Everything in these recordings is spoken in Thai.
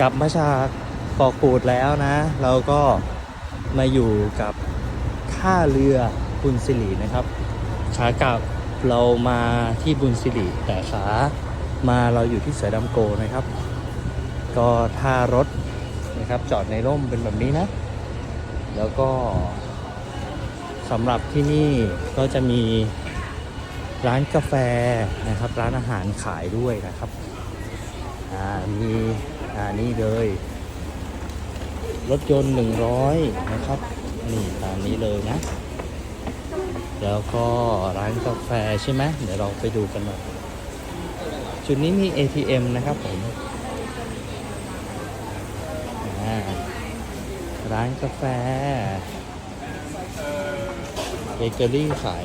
กลับมาจากปอกกูดแล้วนะ เราก็มาอยู่กับท่าเรือบุญสิรินะครับ ขากลับเรามาที่บุญสิริแต่ขามาเราอยู่ที่เสือดำโกนะครับ ก็ท่ารถนะครับจอดในร่มเป็นแบบนี้นะ แล้วก็สำหรับที่นี่ก็จะมีร้านกาแฟนะครับ ร้านอาหารขายด้วยนะครับมีานี่เลย รถยนต์100นะครับ นี่ตามนี้เลยนะ แล้วก็ร้านกาแฟใช่ไหมเดี๋ยวเราไปดูกันหน่อยจุดนี้มี ATM นะครับผมร้านกาแฟเบเกอรี่ขาย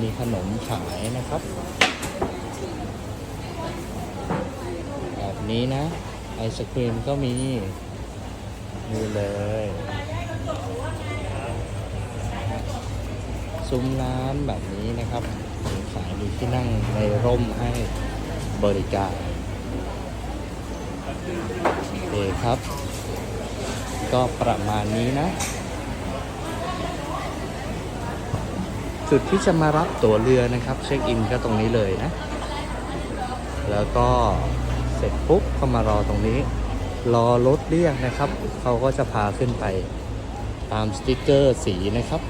มีขนมขายนะครับ นี้นะ ไอศครีมก็มีนี่เลยซุ้มร้านแบบนี้นะครับขายมีที่นั่งในร่มให้บริการโอเคครับ ก็ประมาณนี้นะ จุดที่จะมารับตั๋วเรือนะครับ เช็คอินก็ตรงนี้เลยนะ แล้วก็ เสร็จปุ๊บก็มารอตรงนี้ รอรถเรียกนะครับ เขาก็จะพาขึ้นไปตามสติกเกอร์สีนะครับ